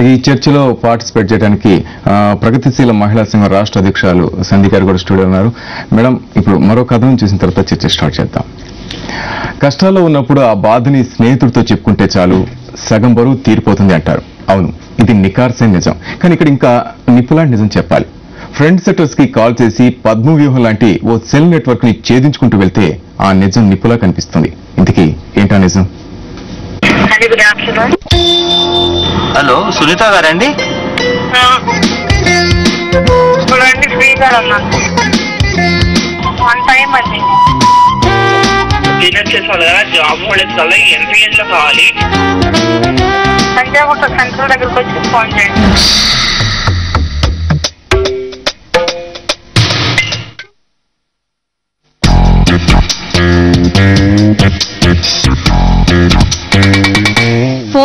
ఈ చర్చలో పార్టిసిపేట్ చేయడానికి ప్రగతిశీల మహిళా సంఘం రాష్ట్ర అధ్యక్షురాలు సంధి గారు కూడా స్టూడియో ఉన్నారు. మేడం ఇప్పుడు మరో కథనం చూసిన తర్వాత చర్చ స్టార్ట్ చేద్దాం. కష్టాల్లో ఉన్నప్పుడు ఆ బాధని స్నేహితుడితో చెప్పుకుంటే చాలు సగం బరువు తీరిపోతుంది అంటారు. అవును ఇది నికార్సే నిజం. కానీ ఇక్కడ ఇంకా నిప్పులాంటి నిజం చెప్పాలి. ఫ్రెండ్ సెటర్స్కి కాల్ చేసి పద్మ వ్యూహం లాంటి ఓ సెల్ నెట్వర్క్ని ఛేదించుకుంటూ వెళ్తే ఆ నిజం నిప్పులా కనిపిస్తుంది. ఇంతకీ ఏంటా నిజం? Hello good afternoon. Hello Sunitha గారండి? చూడండి ఫ్రీగా ఉన్నాను వన్ టైం అండి. కదా జాబ్లో కావాలి. సంజయగుట్ట సెంటర్ దగ్గరకు వచ్చి ఫోన్ చేయండి.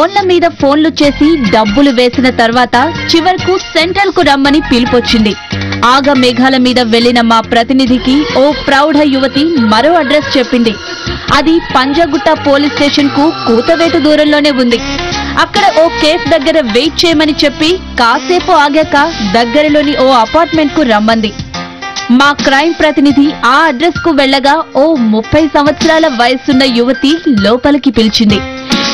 ఫోన్ల మీద ఫోన్లు చేసి డబ్బులు వేసిన తర్వాత చివరకు సెంట్రల్కు రమ్మని పిలుపొచ్చింది. ఆగ మేఘాల మీద వెళ్ళిన మా ప్రతినిధికి ఓ ప్రౌఢ యువతి మరో అడ్రస్ చెప్పింది. అది పంజాగుట్ట పోలీస్ స్టేషన్కు కూతవేటు దూరంలోనే ఉంది. అక్కడ ఓ కేఫ్ దగ్గర వెయిట్ చేయమని చెప్పి కాసేపు ఆగాక దగ్గరలోని ఓ అపార్ట్మెంట్కు రమ్మంది. మా క్రైమ్ ప్రతినిధి ఆ అడ్రస్కు వెళ్ళగా ఓ ముప్పై సంవత్సరాల వయసున్న యువతి లోపలికి పిలిచింది.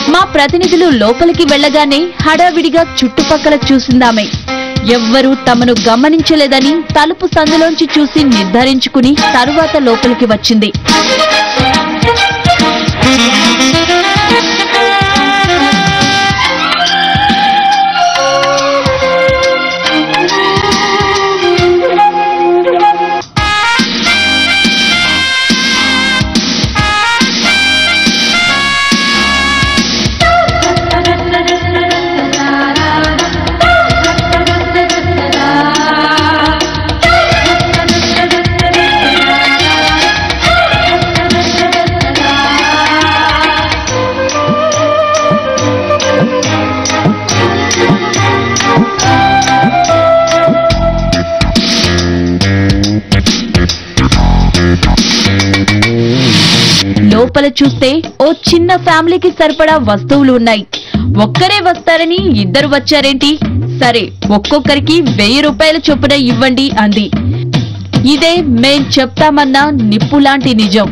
మా ప్రతినిధులు లోపలికి వెళ్ళగానే హడావిడిగా చుట్టుపక్కల చూసిందామే. ఎవ్వరూ తమను గమనించలేదని తలుపు సందులోంచి చూసి నిర్ధారించుకుని తరువాత లోపలికి వచ్చింది. లోపల చూస్తే ఓ చిన్న ఫ్యామిలీకి సరిపడా వస్తువులు ఉన్నాయి ఒక్కరే వస్తారని ఇద్దరు వచ్చారేంటి? సరే ఒక్కొక్కరికి వెయ్యి రూపాయల చొప్పున ఇవ్వండి అంది. ఇదే మేం చెప్తామన్న నిప్పు లాంటి నిజం.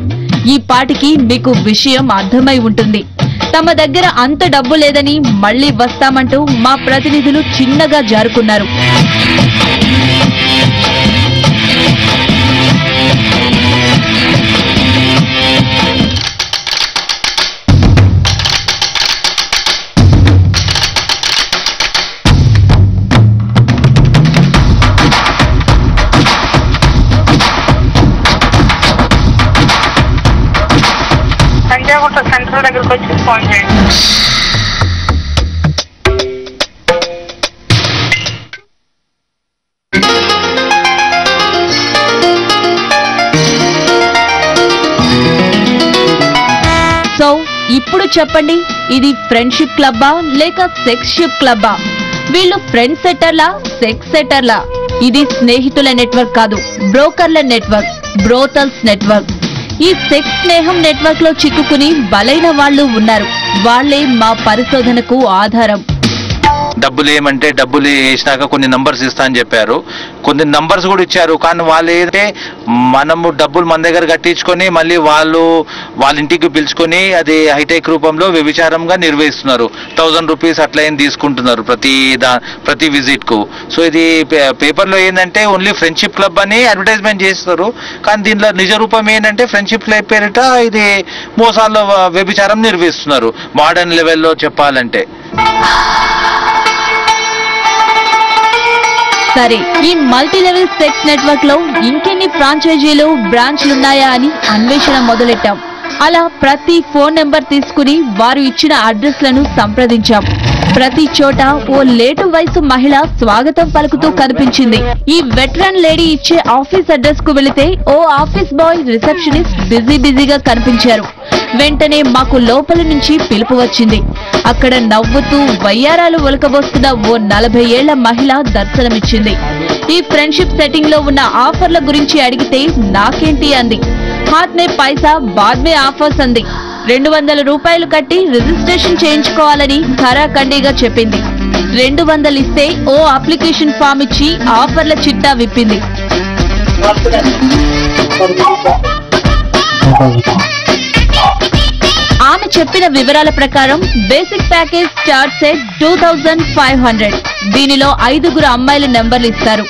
ఈ పాటికి మీకు విషయం అర్థమై ఉంటుంది. తమ దగ్గర అంత డబ్బు లేదని మళ్ళీ వస్తామంటూ మా ప్రతినిధులు చిన్నగా జారుకున్నారు. సంజయగుట్ట సెంటర్ దగ్గరకు వచ్చి ఫోన్ చేయండి సో ఇప్పుడు చెప్పండి ఇది ఫ్రెండ్షిప్ క్లబ్బా లేక సెక్స్ షిప్ క్లబ్బా వీళ్ళు ఫ్రెండ్ సెటర్లా సెక్స్ సెటర్లా ఇది స్నేహితుల నెట్వర్క్ కాదు బ్రోకర్ల నెట్వర్క్ బ్రోతల్స్ నెట్వర్క్ ఈ సెక్స్ స్నేహం నెట్వర్క్లో చిక్కుకుని బలైన వాళ్ళు ఉన్నారు. వాళ్ళే మా పరిశోధనకు ఆధారం. డబ్బులు ఏమంటే డబ్బులు వేసినాక కొన్ని నంబర్స్ ఇస్తా అని చెప్పారు. కొన్ని నంబర్స్ కూడా ఇచ్చారు. కానీ వాళ్ళు ఏంటంటే మనము డబ్బులు మన దగ్గర కట్టించుకొని మళ్ళీ వాళ్ళు వాళ్ళ ఇంటికి పిలుచుకొని అది హైటెక్ రూపంలో వ్యభిచారంగా నిర్వహిస్తున్నారు. థౌజండ్ రూపీస్ అట్లా ఏం తీసుకుంటున్నారు ప్రతి దా ప్రతి విజిట్కు. సో ఇది పే- పేపర్లో ఏంటంటే ఓన్లీ ఫ్రెండ్షిప్ క్లబ్ అని అడ్వర్టైజ్మెంట్ చేస్తారు కానీ దీనిలో నిజ రూపం ఏంటంటే ఫ్రెండ్షిప్ క్లబ్ పేరిట ఇది మోసాల్లో వ్యభిచారం నిర్వహిస్తున్నారు. మోడర్న్ లెవెల్లో చెప్పాలంటే. సరే ఈ మల్టీ లెవెల్ సెక్స్ నెట్వర్క్లో ఇంకెన్ని ఫ్రాంచైజీలు బ్రాంచ్లున్నాయా అని అన్వేషణ మొదలెట్టాం. అలా ప్రతి ఫోన్ నెంబర్ తీసుకుని వారు ఇచ్చిన అడ్రస్లను సంప్రదించాం. ప్రతి చోట ఓ లేటు వయసు మహిళ స్వాగతం పలుకుతూ కనిపించింది. ఈ వెటరన్ లేడీ ఇచ్చే ఆఫీస్ అడ్రస్కు వెళితే ఓ ఆఫీస్ బాయ్ రిసెప్షనిస్ట్ బిజీ బిజీగా కనిపించారు. వెంటనే మాకు లోపలి నుంచి పిలుపు వచ్చింది. అక్కడ నవ్వుతూ వయ్యారాలు ఒలకబోస్తున్న ఓ నలభై ఏళ్ళ మహిళ దర్శనమిచ్చింది. ఈ ఫ్రెండ్షిప్ సెట్టింగ్లో ఉన్న ఆఫర్ల గురించి అడిగితే నాకేంటి అంది. హాత్ మే పైసా బాద్ మే ఆఫర్స్ అంది. రెండు వందల రూపాయలు కట్టి రిజిస్ట్రేషన్ చేయించుకోవాలని ఖరాఖండిగా చెప్పింది. రెండు వందలు ఇస్తే ఓ అప్లికేషన్ ఫామ్ ఇచ్చి ఆఫర్ల చిట్టా విప్పింది. ఆమె చెప్పిన వివరాల ప్రకారం basic package starts at two thousand five hundred. దీనిలో ఐదుగురు అమ్మాయిల నెంబర్లు ఇస్తారు.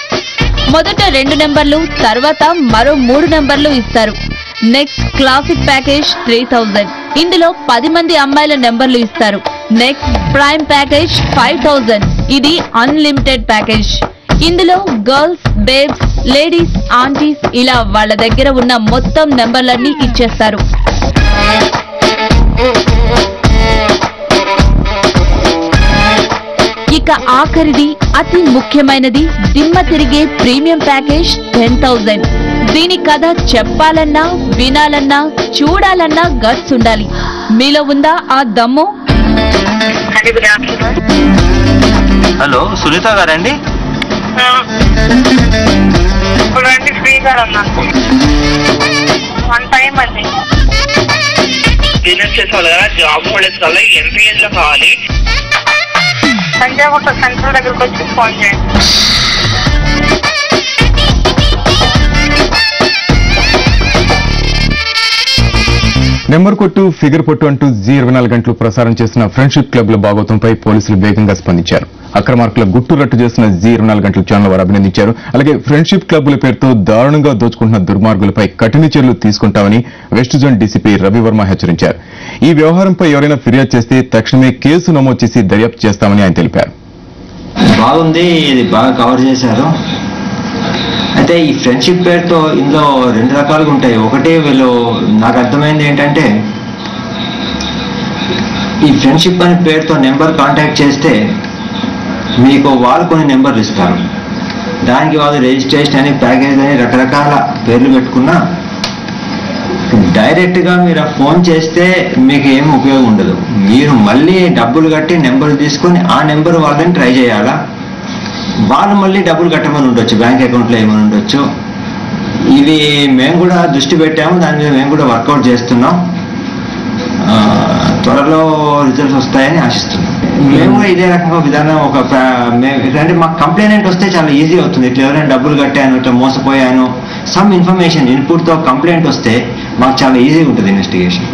మొదట రెండు నెంబర్లు తర్వాత మరో మూడు నెంబర్లు ఇస్తారు. Next classic package three thousand. ఇందులో పది మంది అమ్మాయిల నెంబర్లు ఇస్తారు. Next prime package five thousand ఇది అన్లిమిటెడ్ ప్యాకేజ్ ఇందులో గర్ల్స్ బేబ్స్ లేడీస్ ఆంటీస్ ఇలా వాళ్ళ దగ్గర ఉన్న మొత్తం నెంబర్లన్నీ ఇచ్చేస్తారు. ఇక ఆఖరిది అతి ముఖ్యమైనది దిమ్మ తిరిగే ప్రీమియం ప్యాకేజ్ టెన్ థౌజండ్ దీని కథ చెప్పాలన్నా వినాలన్నా చూడాలన్నా గట్స్ ఉండాలి మీలో ఉందా ఆ దమ్ము? హలో సునీత గారండి? ఇప్పుడు రండి ఫ్రీగా ఉన్నాను వన్ టైం అండి. బిజినెస్ చేసే వాళ్ళు కదా జాబ్ హోల్డర్స్ వల్ల ఎంపీఎస్లో కావాలి సంజయగుట్ట సెంట్రల్ దగ్గరకు వచ్చి ఫోన్ చేయండి. నెంబర్ కొట్టు ఫిగర్ పొట్టు అంటూ జీ ఇరవై నాలుగు గంటలు ప్రసారం చేసిన ఫ్రెండ్షిప్ క్లబ్ల భాగోతంపై పోలీసులు వేగంగా స్పందించారు. అక్రమార్కుల గుట్టు రట్టు చేసిన జీ ఇరవై నాలుగు గంటల ఛానల్ వారు అభినందించారు. అలాగే ఫ్రెండ్షిప్ క్లబ్ల పేరుతో దారుణంగా దోచుకుంటున్న దుర్మార్గులపై కఠిన చర్యలు తీసుకుంటామని వెస్ట్ జోన్ డీసీపీ రవివర్మ హెచ్చరించారు. ఈ వ్యవహారంపై ఎవరైనా ఫిర్యాదు చేస్తే తక్షణమే కేసు నమోదు చేసి దర్యాప్తు చేస్తామని ఆయన తెలిపారు. బాగుంది ఇది బాగా కవర్ చేశారు. అయితే ఈ ఫ్రెండ్షిప్ పేరుతో ఇందులో రెండు రకాలుగా ఉంటాయి. ఒకటే వీళ్ళు నాకు అర్థమైంది ఏంటంటే ఈ ఫ్రెండ్షిప్ అనే పేరుతో నెంబర్ కాంటాక్ట్ చేస్తే మీకు వాళ్ళు కొన్ని నెంబర్లు ఇస్తారు. దానికి వాళ్ళు రిజిస్ట్రేషన్ అని ప్యాకేజ్ అని రకరకాల పేర్లు పెట్టుకున్నా డైరెక్ట్గా మీరు ఆ ఫోన్ చేస్తే మీకు ఏం ఉపయోగం ఉండదు. మీరు మళ్ళీ డబ్బులు కట్టి నెంబర్ తీసుకొని ఆ నెంబర్ వాళ్ళని ట్రై చేయాలా? వాళ్ళు మళ్ళీ డబ్బులు కట్టమని ఉండొచ్చు బ్యాంక్ అకౌంట్లో ఏమని ఉండొచ్చు. ఇది మేము కూడా దృష్టి పెట్టాము దాని మీద మేము కూడా వర్కౌట్ చేస్తున్నాం. త్వరలో రిజల్ట్స్ వస్తాయని ఆశిస్తున్నాం. మేము కూడా ఇదే రకంగా విధానం ఒక అంటే మాకు కంప్లైంట్ వస్తే చాలా ఈజీ అవుతుంది. ఇట్లా ఎవరైనా డబ్బులు కట్టాను ఇట్లా మోసపోయాను సమ్ ఇన్ఫర్మేషన్ ఇన్పుట్తో కంప్లైంట్ వస్తే మాకు చాలా ఈజీగా ఉంటుంది ఇన్వెస్టిగేషన్.